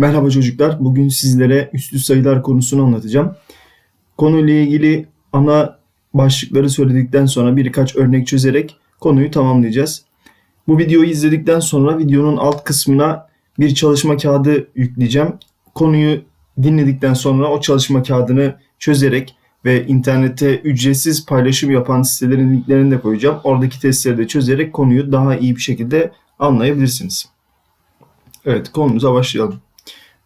Merhaba çocuklar. Bugün sizlere üslü sayılar konusunu anlatacağım. Konuyla ilgili ana başlıkları söyledikten sonra birkaç örnek çözerek konuyu tamamlayacağız. Bu videoyu izledikten sonra videonun alt kısmına bir çalışma kağıdı yükleyeceğim. Konuyu dinledikten sonra o çalışma kağıdını çözerek ve internette ücretsiz paylaşım yapan sitelerin linklerini de koyacağım. Oradaki testleri de çözerek konuyu daha iyi bir şekilde anlayabilirsiniz. Evet konumuza başlayalım.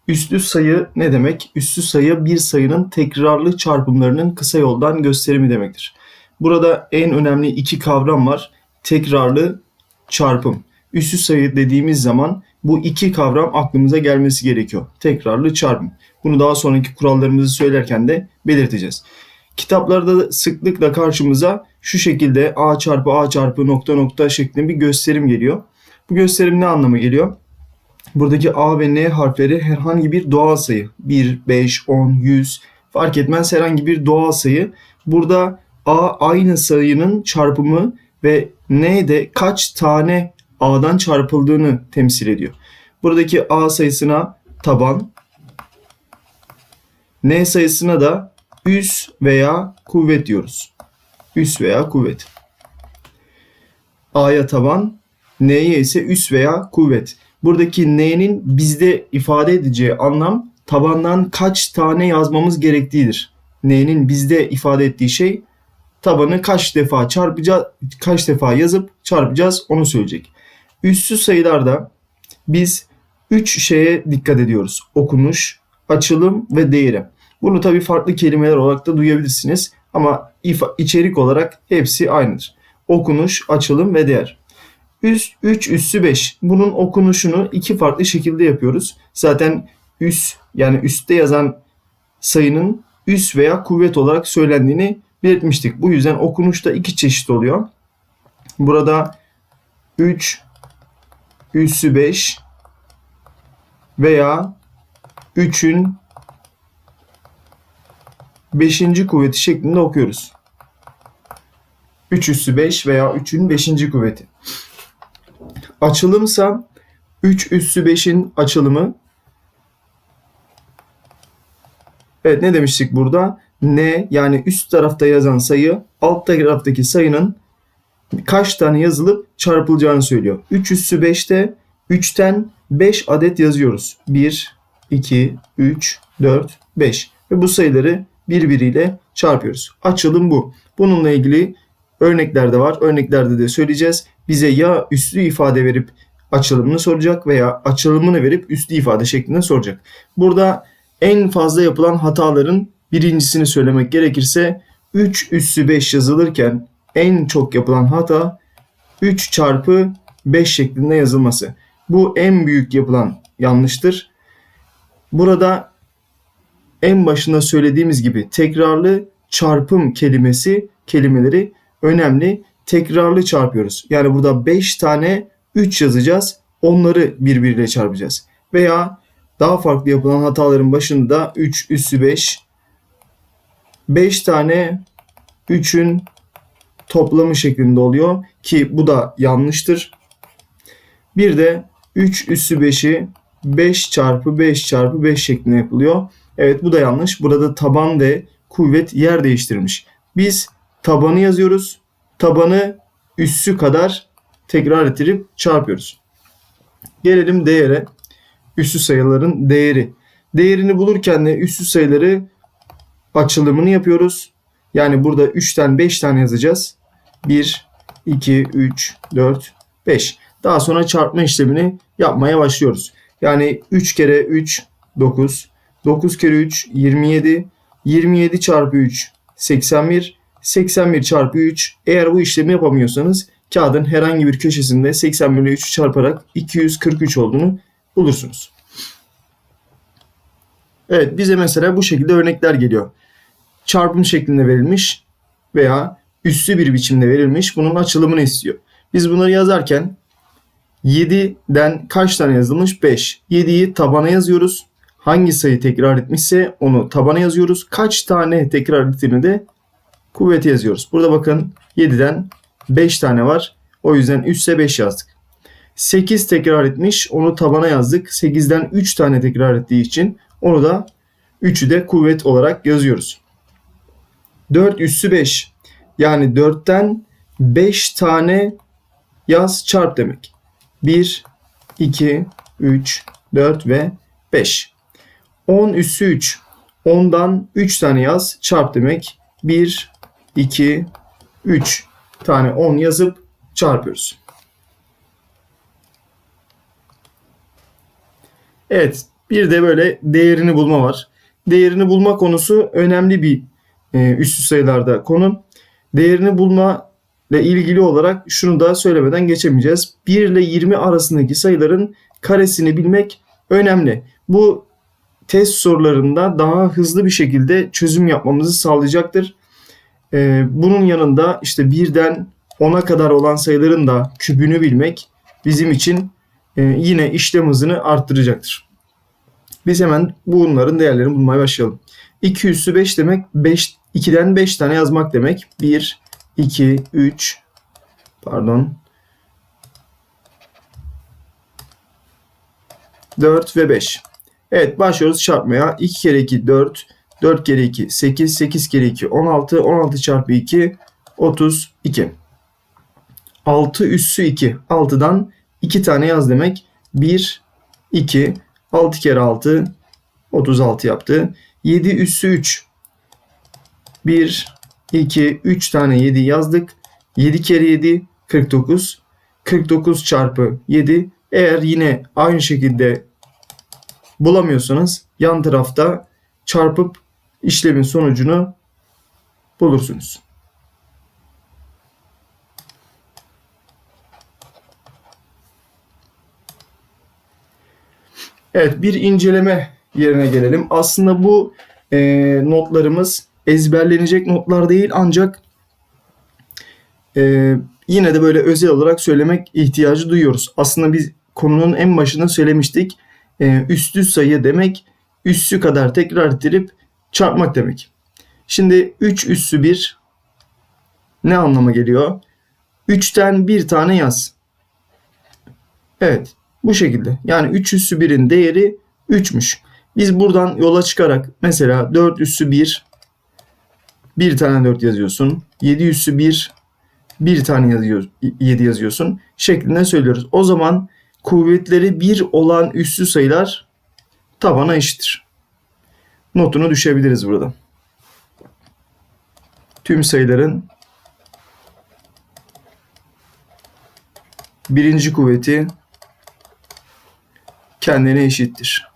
Üslü sayı ne demek? Üslü sayı bir sayının tekrarlı çarpımlarının kısa yoldan gösterimi demektir. Burada en önemli iki kavram var. Tekrarlı çarpım. Üslü sayı dediğimiz zaman bu iki kavram aklımıza gelmesi gerekiyor. Tekrarlı çarpım. Bunu daha sonraki kurallarımızı söylerken de belirteceğiz. Kitaplarda da sıklıkla karşımıza şu şekilde a çarpı a çarpı nokta nokta şeklinde bir gösterim geliyor. Bu gösterim ne anlama geliyor? Buradaki A ve N harfleri herhangi bir doğal sayı. 1, 5, 10, 100 fark etmez herhangi bir doğal sayı. Burada A aynı sayının çarpımı ve N de kaç tane A'dan çarpıldığını temsil ediyor. Buradaki A sayısına taban, N sayısına da üs veya kuvvet diyoruz. Üs veya kuvvet. A'ya taban, N'ye ise üs veya kuvvet. Buradaki n'nin bizde ifade edeceği anlam tabandan kaç tane yazmamız gerektiğidir. N'nin bizde ifade ettiği şey tabanı kaç defa çarpacağız, kaç defa yazıp çarpacağız onu söyleyecek. Üssü sayılarda biz 3 şeye dikkat ediyoruz. Okunuş, açılım ve değeri. Bunu tabii farklı kelimeler olarak da duyabilirsiniz ama içerik olarak hepsi aynıdır. Okunuş, açılım ve değer. Üst 3 üssü 5. Bunun okunuşunu iki farklı şekilde yapıyoruz. Zaten üs yani üstte yazan sayının üs veya kuvvet olarak söylendiğini belirtmiştik. Bu yüzden okunuşta iki çeşit oluyor. Burada 3 üssü 5 veya 3'ün 5. kuvveti şeklinde okuyoruz. 3 üssü 5 veya 3'ün 5. kuvveti. Açılımsa 3 üssü 5'in açılımı. Evet ne demiştik burada? N yani üst tarafta yazan sayı alt taraftaki sayının kaç tane yazılıp çarpılacağını söylüyor. 3 üssü 5'te 3'ten 5 adet yazıyoruz. 1, 2, 3, 4, 5. Ve bu sayıları birbiriyle çarpıyoruz. Açılım bu. Bununla ilgili örnekler de var. Örneklerde de söyleyeceğiz bize ya üslü ifade verip açılımını soracak veya açılımını verip üslü ifade şeklinde soracak. Burada en fazla yapılan hataların birincisini söylemek gerekirse 3 üssü 5 yazılırken en çok yapılan hata 3 çarpı 5 şeklinde yazılması. Bu en büyük yapılan yanlıştır. Burada en başında söylediğimiz gibi tekrarlı çarpım kelimesi kelimeleri önemli tekrarlı çarpıyoruz. Yani burada 5 tane 3 yazacağız. Onları birbiriyle çarpacağız. Veya daha farklı yapılan hataların başında 3 üssü 5 5 tane 3'ün toplamı şeklinde oluyor ki bu da yanlıştır. Bir de 3 üssü 5'i 5 çarpı 5 çarpı 5 şeklinde yapılıyor. Evet bu da yanlış. Burada taban ve kuvvet yer değiştirmiş. Biz tabanı yazıyoruz tabanı üssü kadar tekrar ettirip çarpıyoruz. Gelelim değere. Üssü sayıların değeri. Değerini bulurken de üssü sayıları açılımını yapıyoruz. Yani burada 3'ten 5 tane yazacağız. 1, 2, 3, 4, 5. Daha sonra çarpma işlemini yapmaya başlıyoruz. Yani 3 kere 3 9, 9 kere 3 27, 27 çarpı 3 81, 81 çarpı 3 eğer bu işlemi yapamıyorsanız kağıdın herhangi bir köşesinde 81 ile 3'ü çarparak 243 olduğunu bulursunuz. Evet bize mesela bu şekilde örnekler geliyor. Çarpım şeklinde verilmiş veya üssü bir biçimde verilmiş bunun açılımını istiyor. Biz bunları yazarken 7'den kaç tane yazılmış? 5. 7'yi tabana yazıyoruz. Hangi sayı tekrar etmişse onu tabana yazıyoruz. Kaç tane tekrar ettiğini de kuvveti yazıyoruz. Burada bakın 7'den 5 tane var. O yüzden 3 ise 5 yazdık. 8 tekrar etmiş. Onu tabana yazdık. 8'den 3 tane tekrar ettiği için onu da 3'ü de kuvvet olarak yazıyoruz. 4 üssü 5. Yani 4'ten 5 tane yaz çarp demek. 1, 2, 3, 4 ve 5. 10 üssü 3. 10'dan 3 tane yaz çarp demek. 1, 2, 3 tane 10 yazıp çarpıyoruz. Evet bir de böyle değerini bulma var. Değerini bulma konusu önemli bir e, üstü sayılarda konu. Değerini bulma ile ilgili olarak şunu da söylemeden geçemeyeceğiz. 1 ile 20 arasındaki sayıların karesini bilmek önemli. Bu test sorularında daha hızlı bir şekilde çözüm yapmamızı sağlayacaktır. Ee, bunun yanında işte 1'den 10'a kadar olan sayıların da kübünü bilmek bizim için e, yine işlem hızını arttıracaktır. Biz hemen bunların değerlerini bulmaya başlayalım. 2 üssü 5 demek 5, 2'den 5 tane yazmak demek. 1, 2, 3 pardon 4 ve 5. Evet başlıyoruz çarpmaya. 2 kere 2 4, 4 kere 2 8, 8 kere 2 16, 16 çarpı 2 32. 6 üssü 2. 6'dan 2 tane yaz demek. 1, 2, 6 kere 6 36 yaptı. 7 üssü 3. 1, 2, 3 tane 7 yazdık. 7 kere 7 49. 49 çarpı 7. Eğer yine aynı şekilde bulamıyorsanız yan tarafta çarpıp işlemin sonucunu bulursunuz. Evet bir inceleme yerine gelelim. Aslında bu e, notlarımız ezberlenecek notlar değil ancak e, yine de böyle özel olarak söylemek ihtiyacı duyuyoruz. Aslında biz konunun en başında söylemiştik. E, üstü sayı demek üssü kadar tekrar ettirip çarpmak demek. Şimdi 3 üssü 1 ne anlama geliyor? 3'ten bir tane yaz. Evet bu şekilde. Yani 3 üssü 1'in değeri 3'müş. Biz buradan yola çıkarak mesela 4 üssü 1 bir tane 4 yazıyorsun. 7 üssü 1 bir tane yazıyor, 7 yazıyorsun şeklinde söylüyoruz. O zaman kuvvetleri 1 olan üssü sayılar tabana eşittir. Notunu düşebiliriz burada. Tüm sayıların birinci kuvveti kendine eşittir.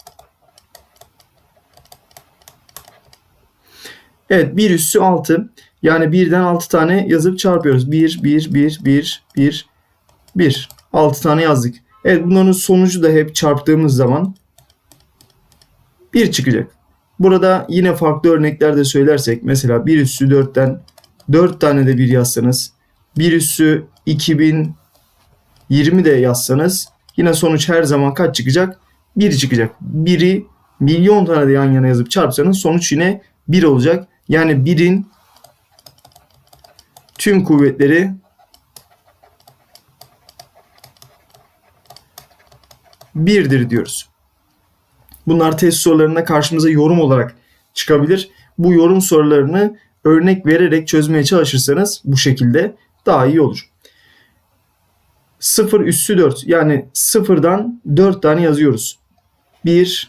Evet 1 üssü 6. Yani 1'den 6 tane yazıp çarpıyoruz. 1, 1, 1, 1, 1, 1. 6 tane yazdık. Evet bunların sonucu da hep çarptığımız zaman 1 çıkacak. Burada yine farklı örneklerde söylersek mesela 1 üssü 4'ten 4 tane de 1 yazsanız 1 üssü 2020 de yazsanız yine sonuç her zaman kaç çıkacak? 1 çıkacak. 1'i milyon tane de yan yana yazıp çarpsanız sonuç yine 1 olacak. Yani 1'in tüm kuvvetleri birdir diyoruz. Bunlar test sorularında karşımıza yorum olarak çıkabilir. Bu yorum sorularını örnek vererek çözmeye çalışırsanız bu şekilde daha iyi olur. 0 üssü 4 yani 0'dan 4 tane yazıyoruz. 1,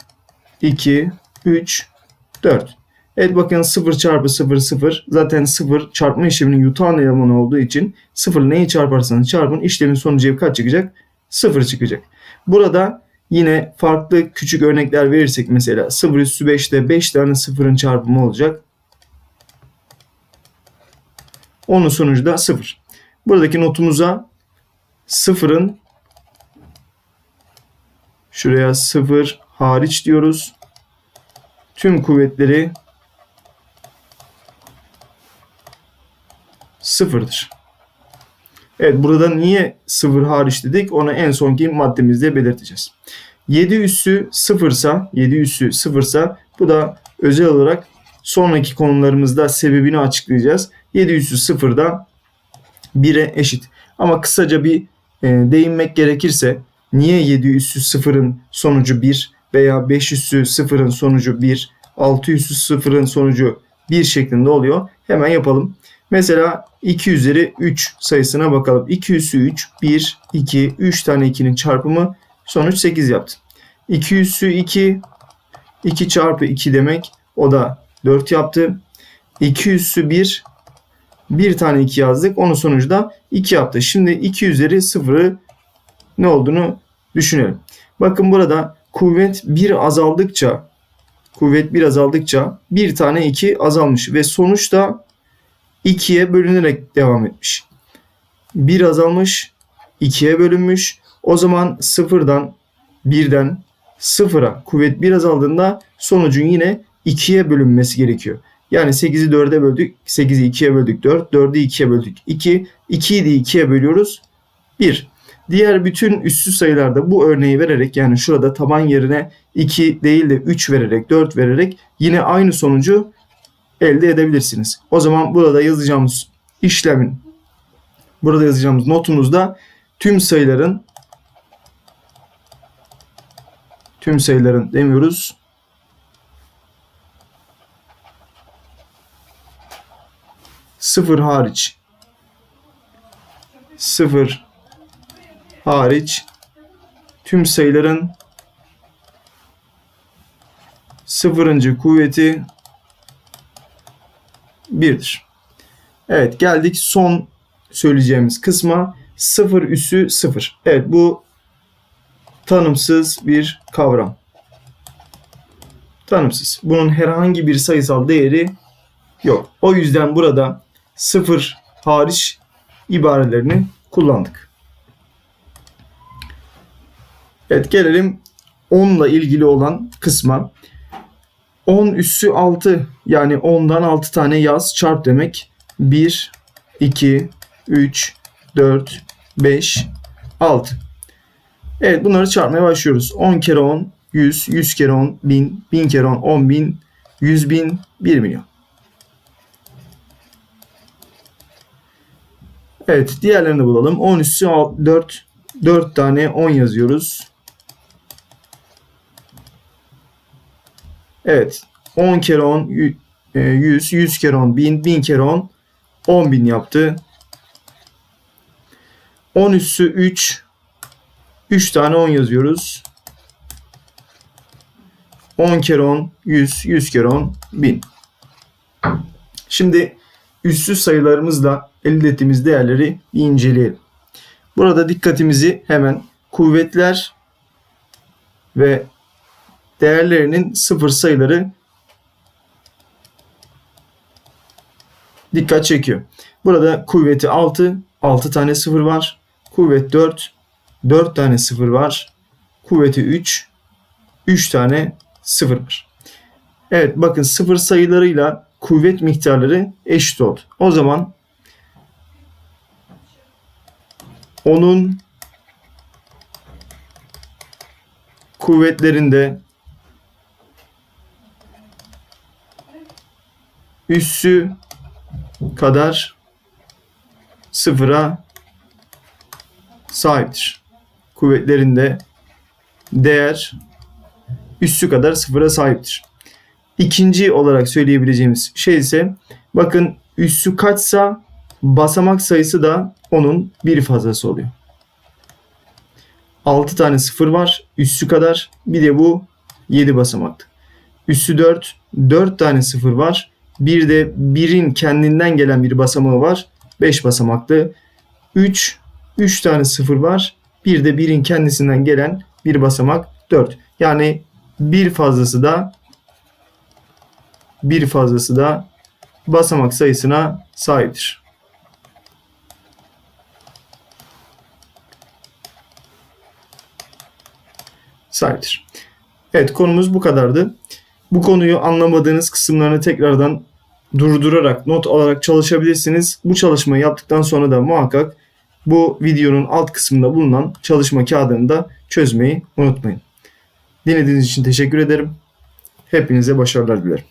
2, 3, 4. Evet bakın 0 çarpı 0 0. Zaten 0 çarpma işleminin yutan elemanı olduğu için 0 neyi çarparsanız çarpın işlemin sonucu kaç çıkacak? 0 çıkacak. Burada yine farklı küçük örnekler verirsek mesela 0 üssü 5'te 5 tane 0'ın çarpımı olacak. Onun sonucu da 0. Buradaki notumuza 0'ın şuraya 0 hariç diyoruz. Tüm kuvvetleri sıfırdır. Evet burada niye sıfır hariç dedik onu en sonki maddemizde belirteceğiz. 7 üssü sıfırsa 7 üssü sıfırsa bu da özel olarak sonraki konularımızda sebebini açıklayacağız. 7 üssü sıfırda 1'e eşit. Ama kısaca bir e, değinmek gerekirse niye 7 üssü sıfırın sonucu 1 veya 5 üssü sıfırın sonucu 1, 6 üssü sıfırın sonucu 1 şeklinde oluyor. Hemen yapalım. Mesela 2 üzeri 3 sayısına bakalım. 2 üssü 3, 1, 2, 3 tane 2'nin çarpımı sonuç 8 yaptı. 2 üssü 2, 2 çarpı 2 demek o da 4 yaptı. 2 üssü 1, bir tane 2 yazdık. Onun sonucu da 2 yaptı. Şimdi 2 üzeri 0'ı ne olduğunu düşünelim. Bakın burada kuvvet 1 azaldıkça kuvvet 1 azaldıkça bir tane 2 azalmış ve sonuçta 2'ye bölünerek devam etmiş. 1 azalmış, 2'ye bölünmüş. O zaman 0'dan 1'den 0'a kuvvet 1 azaldığında sonucun yine 2'ye bölünmesi gerekiyor. Yani 8'i 4'e böldük. 8'i 2'ye böldük 4. 4'ü 2'ye böldük 2. 2'yi de 2'ye bölüyoruz 1. Diğer bütün üssü sayılarda bu örneği vererek yani şurada taban yerine 2 değil de 3 vererek 4 vererek yine aynı sonucu elde edebilirsiniz. O zaman burada yazacağımız işlemin burada yazacağımız notumuzda tüm sayıların tüm sayıların demiyoruz. Sıfır hariç sıfır hariç tüm sayıların sıfırıncı kuvveti birdir. Evet geldik son söyleyeceğimiz kısma. Sıfır üssü sıfır. Evet bu tanımsız bir kavram. Tanımsız. Bunun herhangi bir sayısal değeri yok. O yüzden burada sıfır hariç ibarelerini kullandık. Evet gelelim 10 ile ilgili olan kısma. 10 üssü 6 yani 10'dan 6 tane yaz çarp demek. 1, 2, 3, 4, 5, 6. Evet bunları çarpmaya başlıyoruz. 10 kere 10, 100, 100 kere 10, 1000, 1000 kere 10, 10 bin, 100 bin, 1 milyon. Evet diğerlerini bulalım. 10 üssü 4, 4 tane 10 yazıyoruz. Evet 10 kere 10 100, 100 kere 10 1000, 1000 kere 10 10 bin yaptı. 10 üssü 3 3 tane 10 yazıyoruz. 10 kere 10 100, 100 kere 10 1000. Şimdi üssüz sayılarımızla elde ettiğimiz değerleri bir inceleyelim. Burada dikkatimizi hemen kuvvetler ve değerlerinin sıfır sayıları dikkat çekiyor. Burada kuvveti 6, 6 tane sıfır var. Kuvvet 4, 4 tane sıfır var. Kuvveti 3, 3 tane sıfır var. Evet bakın sıfır sayılarıyla kuvvet miktarları eşit oldu. O zaman onun kuvvetlerinde üssü kadar sıfıra sahiptir. Kuvvetlerinde değer üssü kadar sıfıra sahiptir. İkinci olarak söyleyebileceğimiz şey ise bakın üssü kaçsa basamak sayısı da onun bir fazlası oluyor. 6 tane sıfır var üssü kadar bir de bu 7 basamaklı. Üssü 4 4 tane sıfır var. Bir de birin kendinden gelen bir basamağı var. 5 basamaklı. 3 3 tane sıfır var. Bir de birin kendisinden gelen bir basamak 4. Yani bir fazlası da bir fazlası da basamak sayısına sahiptir. Sahiptir. Evet konumuz bu kadardı. Bu konuyu anlamadığınız kısımlarını tekrardan durdurarak, not alarak çalışabilirsiniz. Bu çalışmayı yaptıktan sonra da muhakkak bu videonun alt kısmında bulunan çalışma kağıdını da çözmeyi unutmayın. Dinlediğiniz için teşekkür ederim. Hepinize başarılar dilerim.